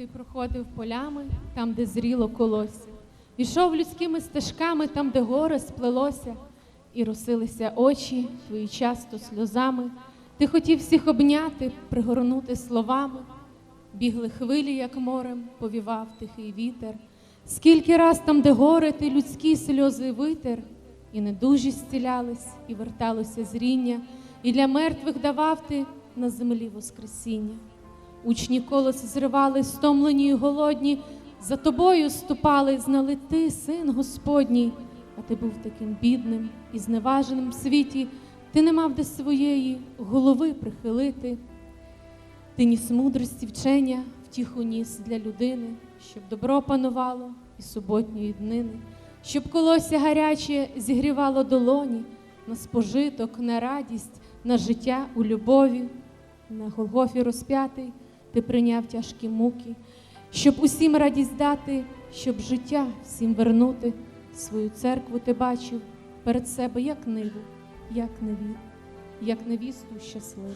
Ти проходив полями, там, де зріло колосся, Ішов людськими стежками, там, де горе сплелося, і росилися очі твої часто сльозами. Ти хотів всіх обняти, пригорнути словами. Бігли хвилі, як морем, повівав тихий вітер. Скільки раз там, де горе, ти людські сльози витер, і недужі зцілялись, і верталося зріння, і для мертвих давав ти на землі воскресіння. Учні колос зривали, стомлені й голодні, за тобою ступали, знали ти, син Господній, а ти був таким бідним і зневаженим в світі, ти не мав де своєї голови прихилити. Ти ніс мудрості вчення, втіху ніс для людини, щоб добро панувало і суботньої днини, щоб колося гаряче зігрівало долоні на спожиток, на радість, на життя у любові. На Голгофі розп'ятий ти прийняв тяжкі муки, щоб усім радість дати, щоб життя всім вернути. Свою церкву ти бачив перед себе як ниву, як невір, як невісту щасливу.